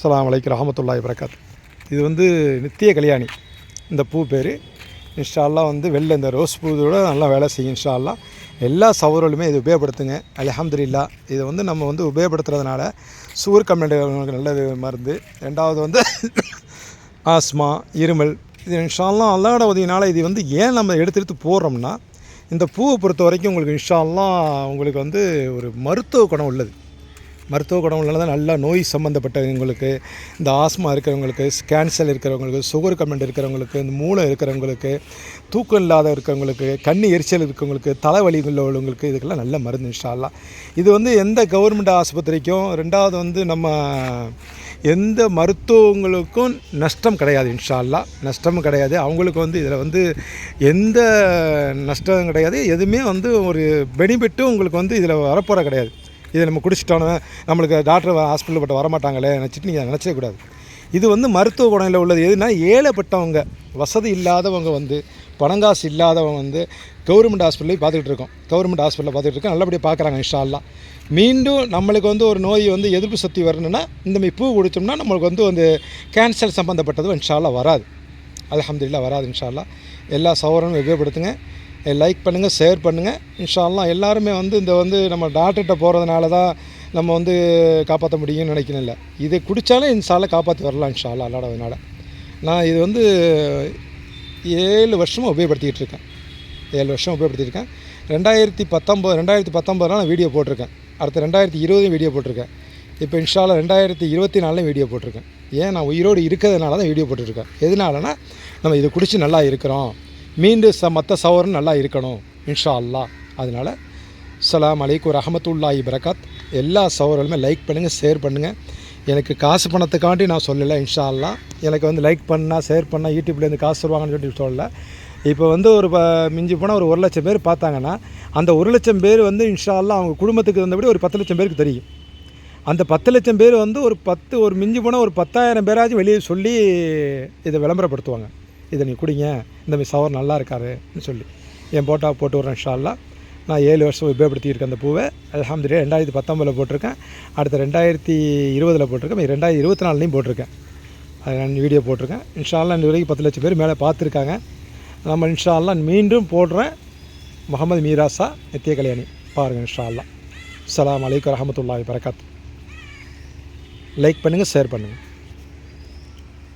அஸ்லாம் வலைக்கு ரஹமத்துல்லாய் பிரகாத் இது வந்து நித்திய கல்யாணி. இந்த பூ பேர். இன்ஷால்லாம் வந்து வெளில இந்த ரோஸ் பூவோட நல்லா வேலை செய்யும் இன்ஷால்லாம் எல்லா சவர்களுமே இது உபயோகப்படுத்துங்க. அலஹம்துல்லா இதை வந்து நம்ம வந்து உபயோகப்படுத்துறதுனால சுவர் கம்ப்ளைண்ட் நல்லது மருந்து. ரெண்டாவது வந்து ஆஸ்மா இருமல். இது இன்ஷால்லாம் அல்லாட உதவினால இது வந்து ஏன் நம்ம எடுத்து எடுத்து போடுறோம்னா இந்த பூவை பொறுத்த வரைக்கும் உங்களுக்கு இன்ஷால்லாம் உங்களுக்கு வந்து ஒரு மருத்துவ குணம் உள்ளது. மருத்துவ குணங்களால் தான் நல்லா நோய் சம்மந்தப்பட்டவங்களுக்கு இந்த ஆஸ்மா இருக்கிறவங்களுக்கு கேன்சர் இருக்கிறவங்களுக்கு சுகர் கமெண்ட் இருக்கிறவங்களுக்கு இந்த மூளை இருக்கிறவங்களுக்கு தூக்கம் இல்லாத இருக்கிறவங்களுக்கு கண் எரிச்சல் இருக்கிறவங்களுக்கு தலைவலி உள்ளவங்களுக்கு இதுக்கெல்லாம் நல்ல மருந்து இன்ஷா இது வந்து எந்த கவர்மெண்ட் ஆஸ்பத்திரிக்கும் ரெண்டாவது வந்து நம்ம எந்த மருத்துவங்களுக்கும் நஷ்டம் கிடையாது இன்ஷால்லா நஷ்டமும் கிடையாது. அவங்களுக்கு வந்து இதில் வந்து எந்த நஷ்டம் கிடையாது. எதுவுமே வந்து ஒரு பெனிஃபிட்டும் உங்களுக்கு வந்து இதில் வரப்போகிற கிடையாது. இதை நம்ம குடிச்சிட்டோன்னு நம்மளுக்கு டாக்டர் ஹாஸ்பிட்டல் பட்டு வரமாட்டாங்களே நினச்சிட்டு நீங்கள் நினச்சவே கூடாது. இது வந்து மருத்துவ குணங்களில் உள்ளது. எதுனா ஏழைப்பட்டவங்க வசதி இல்லாதவங்க வந்து பணங்காசு இல்லாதவங்க வந்து கவர்மெண்ட் ஹாஸ்பிட்டலையும் பார்த்துக்கிட்டு இருக்கோம். கவர்மெண்ட் ஹாஸ்பிட்டலில் பார்த்துட்டு இருக்கோம். நல்லபடியாக பார்க்குறாங்க இன்ஷா மீண்டும் நம்மளுக்கு வந்து ஒரு நோய் வந்து எதிர்ப்பு சக்தி வரணும்னா இந்த மாதிரி பூ குடித்தோம்னா நம்மளுக்கு வந்து வந்து கேன்சர் சம்மந்தப்பட்டது இன்ஷால்லாம் வராது. அலமதுல்லா வராது இன்ஷா எல்லா சவரனும் உபயோகப்படுத்துங்க. லைக் பண்ணுங்கள் ஷேர் பண்ணுங்கள் இன்ஷால்லாம் எல்லாருமே வந்து இந்த வந்து நம்ம டாக்டர்கிட்ட போகிறதுனால தான் நம்ம வந்து காப்பாற்ற முடியும்னு நினைக்கணும் இல்லை. இதை குடித்தாலும் இன்ஷால்ல காப்பாற்றி வரலாம் இன்ஷா அல்லாடதுனால நான் இது வந்து ஏழு வருஷமாக உபயோகப்படுத்திக்கிட்டு இருக்கேன். ஏழு வருஷம் உபயோகப்படுத்தியிருக்கேன் ரெண்டாயிரத்தி பத்தொம்போது ரெண்டாயிரத்தி பத்தொம்போதுல நான் வீடியோ போட்டிருக்கேன். அடுத்து ரெண்டாயிரத்தி இருபதும் வீடியோ போட்டிருக்கேன். இப்போ இன்ஷால ரெண்டாயிரத்தி இருபத்தி நாலுலையும் வீடியோ போட்டிருக்கேன். ஏன்? நான் உயிரோடு இருக்கிறதுனால தான் வீடியோ போட்டிருக்கேன். எதனாலனா நம்ம இதை குடித்து நல்லா இருக்கிறோம். மீண்டும் ச மற்ற சவரன் நல்லா இருக்கணும் இன்ஷா அல்லா அதனால் சலாம் அலைக்கும் ரஹமத்துல்லாஹி பரகாத் எல்லா சவர்களுமே லைக் பண்ணுங்கள் ஷேர் பண்ணுங்கள் எனக்கு காசு பணத்துக்காண்டி நான் சொல்லலை இன்ஷா அல்லா எனக்கு வந்து லைக் பண்ணால் ஷேர் பண்ணால் யூடியூப்லேருந்து காசு தருவாங்கன்னு சொல்லி சொல்லலை. இப்போ வந்து ஒரு ப மிஞ்சி போனால் ஒரு ஒரு லட்சம் பேர் பார்த்தாங்கன்னா அந்த ஒரு லட்சம் பேர் வந்து இன்ஷா அவங்க குடும்பத்துக்கு வந்தபடி ஒரு பத்து லட்சம் பேருக்கு தெரியும். அந்த பத்து லட்சம் பேர் வந்து ஒரு பத்து ஒரு மிஞ்சி போனால் ஒரு பத்தாயிரம் பேராச்சும் வெளியே சொல்லி இதை விளம்பரப்படுத்துவாங்க. இதை நீ குடிங்க இந்த மாதிரி சவர் நல்லா இருக்காருன்னு சொல்லி. என் போட்டா போட்டு விட்றேன் இன்ஷா நான் ஏழு வருஷம் உபயோகப்படுத்தியிருக்கேன் அந்த பூவை. அல்ஹம்துலில்லாஹ் ரெண்டாயிரத்தி பத்தொம்பதில் போட்டிருக்கேன். அடுத்த ரெண்டாயிரத்தி இருபதில் போட்டிருக்கேன். ரெண்டாயிரத்தி இருபத்தி நாலுலேயும் போட்டிருக்கேன். அது நான் வீடியோ போட்டிருக்கேன். இன்ஷா இந்த வரைக்கும் பத்து லட்சம் பேர் மேலே பார்த்துருக்காங்க. நம்ம இன்ஷா மீண்டும் போடுறேன் முகமது மீராசா நித்திய கல்யாணி. பாருங்கள் இன்ஷா அலாம் அலைக்கு அலைக்கும் ரஹமத்துல்லாஹி லைக் பண்ணுங்கள் ஷேர் பண்ணுங்கள்